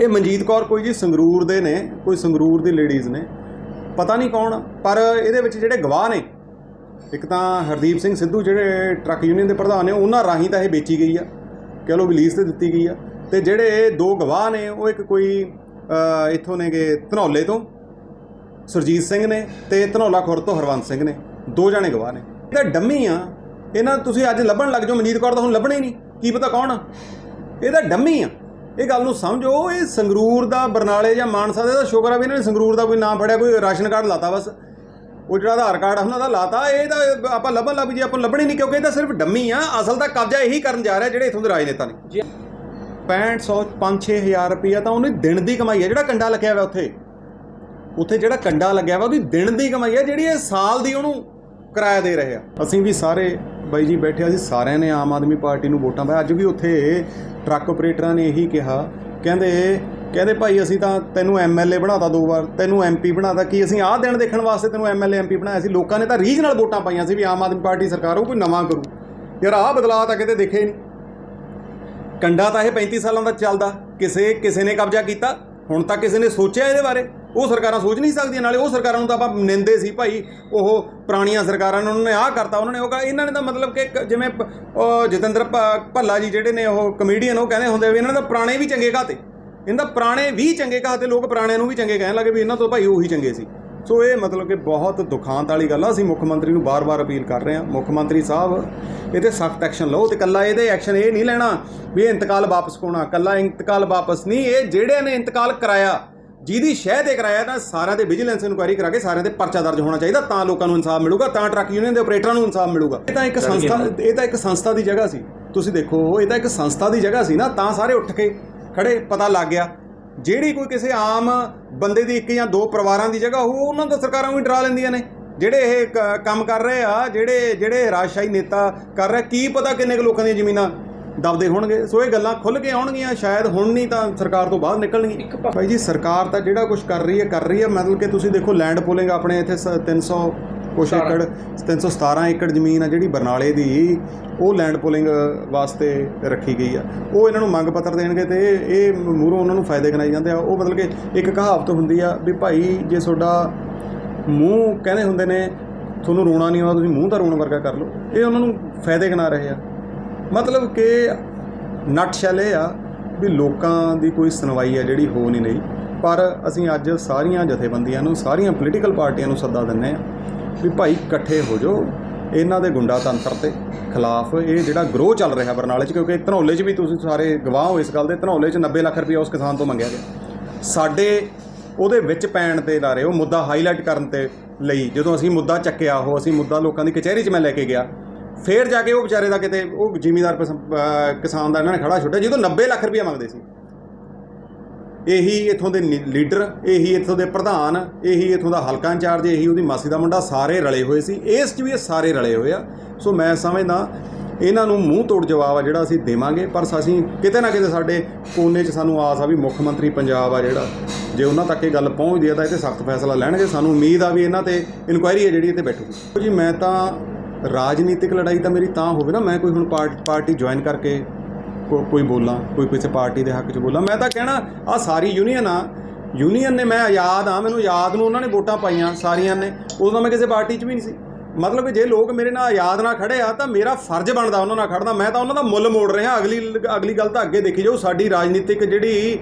ਇਹ ਮਨਜੀਤ ਕੌਰ ਕੋਈ ਜੀ ਸੰਗਰੂਰ ਦੇ ਨੇ, ਕੋਈ ਸੰਗਰੂਰ ਦੀ ਲੇਡੀਜ਼ ਨੇ। ਪਤਾ ਨਹੀਂ ਕੌਣ, ਪਰ ਇਹਦੇ ਵਿੱਚ ਜਿਹੜੇ ਗਵਾਹ ਨੇ, ਇੱਕ ਤਾਂ ਹਰਦੀਪ ਸਿੰਘ ਸਿੱਧੂ ਜਿਹੜੇ ਟਰੱਕ ਯੂਨੀਅਨ ਦੇ ਪ੍ਰਧਾਨ ਨੇ, ਉਹਨਾਂ ਰਾਹੀਂ ਤਾਂ ਇਹ ਵੇਚੀ ਗਈ ਆ। ਕਹਿ ਲਓ ਵੀ ਲੀਜ਼ ਤੇ ਦਿੱਤੀ ਗਈ ਆ। ਤੇ ਜਿਹੜੇ ਦੋ ਗਵਾਹ ਨੇ, ਉਹ ਇੱਕ ਕੋਈ ਇੱਥੋਂ ਨੇਗੇ ਧਨੌਲੇ ਤੋਂ, ਸੁਰਜੀਤ ਸਿੰਘ ਨੇ ਤੇ ਧਨੌਲਾ ਖੁਰ ਤੋਂ ਹਰਵੰਤ ਸਿੰਘ ਨੇ। ਦੋ ਜਾਣੇ ਗਵਾਹ ਨੇ। ਇਹ ਤਾਂ ਡੰਮੀ ਆ। ਇਹਨਾਂ ਤੁਸੀਂ ਅੱਜ ਲੱਭਣ ਲੱਗ ਜਾਓ, ਮਨਜੀਤ ਕੌਰ ਤਾਂ ਹੁਣ ਲੱਭਣਾ ਹੀ ਨਹੀਂ। ਕੀ ਪਤਾ ਕੌਣ ਆ? ਇਹ ਤਾਂ ਡੰਮੀ ਆ। ਇਹ ਗੱਲ ਨੂੰ ਸਮਝੋ ਇਹ ਸੰਗਰੂਰ ਦਾ ਬਰਨਾਲੇ ਜਾਂ ਮਾਨਸਾ ਦੇ ਦਾ ਸ਼ੁਕਰ ਆ ਵੀ ਇਹਨਾਂ ਨੇ ਸੰਗਰੂਰ ਦਾ ਕੋਈ ਨਾਮ ਫੜਿਆ ਕੋਈ ਰਾਸ਼ਨ ਕਾਰਡ ਲਾਤਾ ਬਸ। ਉਹ ਜਿਹੜਾ ਆਧਾਰ ਕਾਰਡ ਉਹਨਾਂ ਦਾ ਲਾਤਾ। ਇਹ ਤਾਂ ਆਪਾਂ ਲੱਭਣ ਲੱਭ ਜੀ ਆਪਾਂ ਲੱਭਣੀ ਨਹੀਂ ਕਿਉਂਕਿ ਇਹ ਤਾਂ ਸਿਰਫ ਡੰਮੀ ਆ। ਅਸਲ ਤਾਂ ਕਬਜ਼ਾ ਇਹੀ ਕਰਨ ਜਾ ਰਿਹਾ ਜਿਹੜੇ ਇਥੋਂ ਦੇ ਰਾਜਨੇਤਾ ਨੇ। 6500 5-6000 ਰੁਪਈਆ ਤਾਂ ਉਹਨੇ ਦਿਨ ਦੀ ਕਮਾਈ ਹੈ ਜਿਹੜਾ ਕੰਡਾ ਲੱਗਿਆ ਹੋਇਆ ਉੱਥੇ ਉੱਥੇ ਜਿਹੜਾ ਕੰਡਾ ਲੱਗਿਆ ਵਾ ਉਹਦੀ ਦਿਨ ਦੀ ਕਮਾਈ ਹੈ ਜਿਹੜੀ ਇਹ ਸਾਲ ਦੀ ਉਹਨੂੰ ਕਿਰਾਇਆ ਦੇ ਰਹੇ ਆ। ਅਸੀਂ ਵੀ ਸਾਰੇ ਬਾਈ ਜੀ ਬੈਠੇ ਅਸੀਂ ਸਾਰਿਆਂ ਨੇ ਆਮ ਆਦਮੀ ਪਾਰਟੀ ਨੂੰ ਵੋਟਾਂ ਪਾਇਆ। ਅੱਜ ਵੀ ਉੱਥੇ ਟਰੱਕ ਆਪਰੇਟਰਾਂ ਨੇ ਇਹੀ ਕਿਹਾ। ਕਹਿੰਦੇ ਕਹਿੰਦੇ ਭਾਈ ਅਸੀਂ ਤਾਂ ਤੈਨੂੰ ਐਮਐਲਏ ਬਣਾਤਾ ਦੋ ਵਾਰ, ਤੈਨੂੰ ਐਮਪੀ ਬਣਾਤਾ, ਕੀ ਅਸੀਂ ਆਹ ਦਿਨ ਦੇਖਣ ਵਾਸਤੇ ਤੈਨੂੰ ਐਮਐਲਏ ਐਮਪੀ ਬਣਾਇਆ ਸੀ? ਲੋਕਾਂ ਨੇ ਤਾਂ ਰੀਜਨਲ ਵੋਟਾਂ ਪਾਈਆਂ ਸੀ ਵੀ ਆਮ ਆਦਮੀ ਪਾਰਟੀ ਸਰਕਾਰ ਉਹ ਕੋਈ ਨਵਾਂ ਕਰੂ। ਯਾਰ ਆਹ ਬਦਲਾਅ ਤਾਂ ਕਿਤੇ ਦੇਖੇ ਨਹੀਂ ਕੰਡਾ ਤਾਂ ਇਹ 35 ਸਾਲਾਂ ਦਾ ਚੱਲਦਾ। ਕਿਸੇ ਕਿਸੇ ਨੇ ਕਬਜ਼ਾ ਕੀਤਾ, ਹੁਣ ਤੱਕ ਕਿਸੇ ਨੇ ਸੋਚਿਆ ਇਹਦੇ ਬਾਰੇ। ਉਹ ਸਰਕਾਰਾਂ ਸੋਚ ਨਹੀਂ ਸਕਦੀਆਂ। ਨਾਲੇ ਉਹ ਸਰਕਾਰਾਂ ਨੂੰ ਤਾਂ ਆਪਾਂ ਨਿੰਦੇ ਸੀ ਭਾਈ। ਉਹ ਪੁਰਾਣੀਆਂ ਸਰਕਾਰਾਂ ਨੇ ਉਹਨਾਂ ਨੇ ਆਹ ਕਰਤਾ। ਉਹਨਾਂ ਨੇ ਉਹ ਕਹਾ ਇਹਨਾਂ ਨੇ ਤਾਂ ਮਤਲਬ ਕਿ ਜਿਵੇਂ ਪ- ਉਹ ਜਤਿੰਦਰ ਭੱਲਾ ਜੀ ਜਿਹੜੇ ਨੇ ਉਹ ਕਮੇਡੀਅਨ ਉਹ ਕਹਿੰਦੇ ਹੁੰਦੇ ਵੀ ਇਹਨਾਂ ਦਾ ਪੁਰਾਣੇ ਵੀ ਚੰਗੇ ਘਾਤੇ ਇਹਨਾਂ ਦਾ ਪੁਰਾਣੇ ਵੀ ਚੰਗੇ ਘਾਤੇ ਲੋਕ ਪੁਰਾਣਿਆਂ ਨੂੰ ਵੀ ਚੰਗੇ ਕਹਿਣ ਲੱਗੇ ਵੀ ਇਹਨਾਂ ਤੋਂ ਭਾਈ ਉਹੀ ਚੰਗੇ ਸੀ। ਸੋ ਇਹ ਮਤਲਬ ਕਿ ਬਹੁਤ ਦੁਖਾਂਤ ਵਾਲੀ ਗੱਲ ਆ। ਅਸੀਂ ਮੁੱਖ ਮੰਤਰੀ ਨੂੰ ਬਾਰ-ਬਾਰ ਅਪੀਲ ਕਰ ਰਹੇ ਹਾਂ। ਮੁੱਖ ਮੰਤਰੀ ਸਾਹਿਬ, ਇਹਦੇ ਸਖਤ ਐਕਸ਼ਨ ਲਓ ਤੇ ਕੱਲਾ ਇਹਦੇ ਐਕਸ਼ਨ ਇਹ ਨਹੀਂ ਲੈਣਾ ਵੀ ਇਹ ਇੰਤਕਾਲ ਵਾਪਸ ਕੋਣਾ ਕੱਲਾ ਇੰਤਕਾਲ ਵਾਪਸ ਨਹੀਂ, ਇਹ ਜਿਹੜੇ ਨੇ ਇੰਤਕਾਲ ਕਰਾਇਆ ਜਿਹਦੀ ਸ਼ਹਿ ਤੇ ਕਰਾਇਆ ਤਾਂ ਸਾਰਿਆਂ ਦੇ ਵਿਜੀਲੈਂਸ ਇਨਕੁਆਇਰੀ ਕਰਾ ਕੇ ਸਾਰਿਆਂ ਦੇ ਪਰਚਾ ਦਰਜ ਹੋਣਾ ਚਾਹੀਦਾ ਤਾਂ ਲੋਕਾਂ ਨੂੰ ਇਨਸਾਫ ਮਿਲੂਗਾ ਤਾਂ ਟਰੱਕ ਯੂਨੀਅਨ ਦੇ ਆਪਰੇਟਰਾਂ ਨੂੰ ਇਨਸਾਫ ਮਿਲੂਗਾ। ਇਹ ਤਾਂ ਇੱਕ ਸੰਸਥਾ ਇਹ ਤਾਂ ਇੱਕ ਸੰਸਥਾ ਦੀ ਜਗ੍ਹਾ ਸੀ। ਤੁਸੀਂ ਦੇਖੋ ਇਹ ਤਾਂ ਇੱਕ ਸੰਸਥਾ ਦੀ ਜਗ੍ਹਾ ਸੀ ਨਾ ਤਾਂ ਸਾਰੇ ਉੱਠ ਕੇ ਖੜੇ ਪਤਾ ਲੱਗ ਗਿਆ। ਜਿਹੜੀ ਕੋਈ ਕਿਸੇ ਆਮ ਬੰਦੇ ਦੀ ਇੱਕ ਜਾਂ ਦੋ ਪਰਿਵਾਰਾਂ ਦੀ ਜਗ੍ਹਾ ਉਹ ਉਹਨਾਂ ਦਾ ਸਰਕਾਰਾਂ ਵੀ ਡਰਾ ਲੈਂਦੀਆਂ ਨੇ। ਜਿਹੜੇ ਇਹ ਕੰਮ ਕਰ ਰਹੇ ਆ ਜਿਹੜੇ ਜਿਹੜੇ ਰਾਜਸ਼ਾਹੀ ਨੇਤਾ ਕਰ ਰਹੇ ਕੀ ਪਤਾ ਕਿੰਨੇ ਕੁ ਲੋਕਾਂ ਦੀਆਂ ਜ਼ਮੀਨਾਂ ਦਬਦੇ ਹੋਣਗੇ। ਸੋ ਇਹ ਗੱਲਾਂ ਖੁੱਲ ਕੇ ਆਉਣਗੀਆਂ ਸ਼ਾਇਦ ਹੁਣ ਨਹੀਂ ਤਾਂ ਸਰਕਾਰ ਤੋਂ ਬਾਹਰ ਨਿਕਲਣਗੀਆਂ। ਭਾਈ ਜੀ ਸਰਕਾਰ ਤਾਂ ਜਿਹੜਾ ਕੁਝ ਕਰ ਰਹੀ ਹੈ ਕਰ ਰਹੀ ਹੈ। ਮਤਲਬ ਕਿ ਤੁਸੀਂ ਦੇਖੋ ਲੈਂਡ ਪੋਲਿੰਗ ਆਪਣੇ ਇੱਥੇ ਸ- 300 ਕੁਛ ਏਕੜ 317 ਏਕੜ ਜ਼ਮੀਨ ਆ ਜਿਹੜੀ ਬਰਨਾਲੇ ਦੀ ਉਹ ਲੈਂਡ ਪੋਲਿੰਗ ਵਾਸਤੇ ਰੱਖੀ ਗਈ ਆ। ਉਹ ਇਹਨਾਂ ਨੂੰ ਮੰਗ ਪੱਤਰ ਦੇਣਗੇ ਤੇ ਇਹ ਇਹ ਮੂਹਰੋਂ ਉਹਨਾਂ ਨੂੰ ਫਾਇਦੇ ਗਿਣਾਈ ਜਾਂਦੇ ਆ। ਉਹ ਮਤਲਬ ਕਿ ਇੱਕ ਕਹਾਵਤ ਹੁੰਦੀ ਆ ਵੀ ਭਾਈ ਜੇ ਤੁਹਾਡਾ ਮੂੰਹ ਕਹਿੰਦੇ ਹੁੰਦੇ ਨੇ ਤੁਹਾਨੂੰ ਰੋਣਾ ਨਹੀਂ ਆਉਂਦਾ ਤੁਸੀਂ ਮੂੰਹ ਤਾਂ ਰੋਣ ਵਰਗਾ ਕਰ ਲਓ। ਇਹ ਉਹਨਾਂ ਨੂੰ ਫਾਇਦੇ ਗਿਣਾ ਰਹੇ ਆ। ਮਤਲਬ ਕਿ ਨਟ ਸ਼ੈਲ ਇਹ ਆ ਵੀ ਲੋਕਾਂ ਦੀ ਕੋਈ ਸੁਣਵਾਈ ਹੈ ਜਿਹੜੀ ਹੋ ਨਹੀਂ ਰਹੀ। ਪਰ ਅਸੀਂ ਅੱਜ ਸਾਰੀਆਂ ਜਥੇਬੰਦੀਆਂ ਨੂੰ, ਸਾਰੀਆਂ ਪੋਲੀਟੀਕਲ ਪਾਰਟੀਆਂ ਨੂੰ ਸੱਦਾ ਦਿੰਨੇ ਆ ਵੀ ਭਾਈ ਇਕੱਠੇ ਹੋ ਜਾਓ, ਇਹਨਾਂ ਦੇ ਗੁੰਡਾ ਤੰਤਰ ਤੇ ਖਿਲਾਫ ਇਹ ਜਿਹੜਾ ਗਰੋਹ ਚੱਲ ਰਿਹਾ ਬਰਨਾਲੇ 'ਚ, ਕਿਉਂਕਿ ਧਨੌਲੇ 'ਚ ਵੀ ਤੁਸੀਂ ਸਾਰੇ ਗਵਾਹ ਹੋ ਇਸ ਗੱਲ ਦੇ, ਧਨੌਲੇ 'ਚ 90 ਲੱਖ ਰੁਪਏ ਉਸ ਕਿਸਾਨ ਤੋਂ ਮੰਗਿਆ ਗਿਆ। ਸਾਡੇ ਉਹਦੇ ਵਿੱਚ ਪੈਣ ਤੇ ਲਾ ਉਹ ਮੁੱਦਾ ਹਾਈਲਾਈਟ ਕਰਨ ਤੇ ਲਈ, ਜਦੋਂ ਅਸੀਂ ਮੁੱਦਾ ਚੱਕਿਆ, ਉਹ ਅਸੀਂ ਮੁੱਦਾ ਲੋਕਾਂ ਦੀ ਕਚਹਿਰੀ 'ਚ ਮੈਂ ਲੈ ਕੇ ਗਿਆ ਫੇਰ ਜਾ ਕੇ ਉਹ ਵਿਚਾਰੇ ਦਾ ਕਿਤੇ, ਉਹ ਜ਼ਿਮੀਦਾਰ ਕਿਸਾਨ ਦਾ ਇਹਨਾਂ ਨੇ ਖੜਾ ਛੁੱਟਿਆ ਜਦੋਂ 90 ਲੱਖ ਰੁਪਏ ਮੰਗਦੇ ਸੀ। ਇਹੀ ਇਥੋਂ ਦੇ ਨੀ- ਲੀਡਰ, ਇਹੀ ਇਥੋਂ ਦੇ ਪ੍ਰਧਾਨ, ਇਹੀ ਇਥੋਂ ਦਾ ਹਲਕਾ ਇੰਚਾਰਜ, ਇਹੀ ਉਹਦੀ ਮਾਸੀ ਦਾ ਮੁੰਡਾ, ਸਾਰੇ ਰਲੇ ਹੋਏ ਸੀ। ਇਸ 'ਚ ਵੀ ਇਹ ਸਾਰੇ ਰਲੇ ਹੋਏ ਆ। ਸੋ ਮੈਂ ਸਮਝਦਾ, ਇਹਨਾਂ ਨੂੰ ਮੂੰਹ ਤੋੜ ਜਵਾਬ ਆ ਜਿਹੜਾ ਅਸੀਂ ਦੇਵਾਂਗੇ, ਪਰ ਅਸੀਂ ਕਿਤੇ ਨਾ ਕਿਤੇ ਸਾਡੇ ਕੋਨੇ 'ਚ ਸਾਨੂੰ ਆਸ ਆ ਵੀ ਮੁੱਖ ਮੰਤਰੀ ਪੰਜਾਬ ਆ ਜਿਹੜਾ, ਜੇ ਉਹਨਾਂ ਤੱਕ ਇਹ ਗੱਲ ਪਹੁੰਚਦੀ ਆ ਤਾਂ ਇਹ ਤੇ ਸਖਤ ਫੈਸਲਾ ਲੈਣਗੇ। ਸਾਨੂੰ ਉਮੀਦ ਆ ਵੀ ਇਹਨਾਂ ਤੇ ਇਨਕੁਆਇਰੀ ਹੈ ਜਿਹੜੀ ਇਹ ਤੇ ਬੈਠੂਗੀ। ਜੀ, ਮੈਂ ਤਾਂ ਰਾਜਨੀਤਿਕ ਲੜਾਈ ਤਾਂ ਮੇਰੀ ਤਾਂ ਹੋਵੇ ਨਾ, ਮੈਂ ਕੋਈ ਹੁਣ ਪਾਰਟ- ਪਾਰਟੀ ਜੁਆਇਨ ਕਰਕੇ ਕੋ- ਕੋਈ ਬੋਲਾਂ, ਕੋਈ ਕਿਸੇ ਪਾਰਟੀ ਦੇ ਹੱਕ 'ਚ ਬੋਲਾਂ, ਮੈਂ ਤਾਂ ਕਹਿਣਾ ਆ ਸਾਰੀ ਯੂਨੀਅਨ ਆ ਯੂਨੀਅਨ ਨੇ ਮੈਂ ਆਜ਼ਾਦ ਆ, ਮੈਨੂੰ ਯਾਦ ਨੂੰ ਉਹਨਾਂ ਨੇ ਵੋਟਾਂ ਪਾਈਆਂ ਸਾਰੀਆਂ ਨੇ, ਉਦੋਂ ਮੈਂ ਕਿਸੇ ਪਾਰਟੀ 'ਚ ਵੀ ਨਹੀਂ ਸੀ। ਮਤਲਬ ਜੇ ਲੋਕ ਮੇਰੇ ਨਾਲ ਆਜ਼ਾਦ ਨਾਲ ਖੜੇ ਆ ਤਾਂ ਮੇਰਾ ਫਰਜ਼ ਬਣਦਾ ਉਹਨਾਂ ਨਾਲ ਖੜਨਾ। ਮੈਂ ਤਾਂ ਉਹਨਾਂ ਦਾ ਮੁੱਲ ਮੋੜ ਰਿਹਾ ਅਗਲੀ ਅਗਲੀ ਗੱਲ ਤਾਂ ਅੱਗੇ ਦੇਖੀ ਜਾਊ। ਸਾਡੀ ਰਾਜਨੀਤਿਕ ਜਿਹੜੀ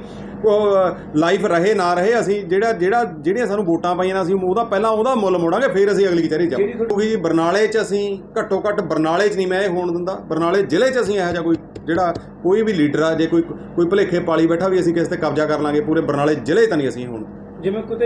ਲਾਈਫ ਰਹੇ ਨਾ ਰਹੇ ਅਸੀਂ ਜਿਹੜਾ ਜਿਹੜਾ ਜਿਹੜੀਆਂ ਸਾਨੂੰ ਵੋਟਾਂ ਪਾਈਆਂ ਨੇ ਅਸੀਂ ਉਹਦਾ ਪਹਿਲਾਂ ਉਹਦਾ ਮੁੱਲ ਮੋੜਾਂਗੇ ਫਿਰ ਅਸੀਂ ਅਗਲੀ ਕਚਹਿਰੀ ਜਾਵਾਂਗੇ। ਬਰਨਾਲੇ 'ਚ ਅਸੀਂ ਘੱਟੋ ਘੱਟ ਬਰਨਾਲੇ 'ਚ ਨਹੀਂ ਮੈਂ ਇਹ ਹੋਣ ਦਿੰਦਾ। ਬਰਨਾਲੇ ਜ਼ਿਲ੍ਹੇ 'ਚ ਅਸੀਂ ਇਹੋ ਜਿਹਾ ਕੋਈ ਜਿਹੜਾ ਕੋਈ ਵੀ ਲੀਡਰ ਆ ਜੇ ਕੋਈ ਕੋਈ ਭੁਲੇਖੇ ਪਾਲੀ ਬੈਠਾ ਵੀ ਅਸੀਂ ਕਿਸੇ ਤੇ ਕਬਜ਼ਾ ਕਰ ਲਾਂਗੇ ਪੂਰੇ ਬਰਨਾਲੇ ਜ਼ਿਲ੍ਹੇ ਤਾਂ ਨਹੀਂ ਅਸੀਂ ਹੁਣ ਜਿਵੇਂ ਕਿਤੇ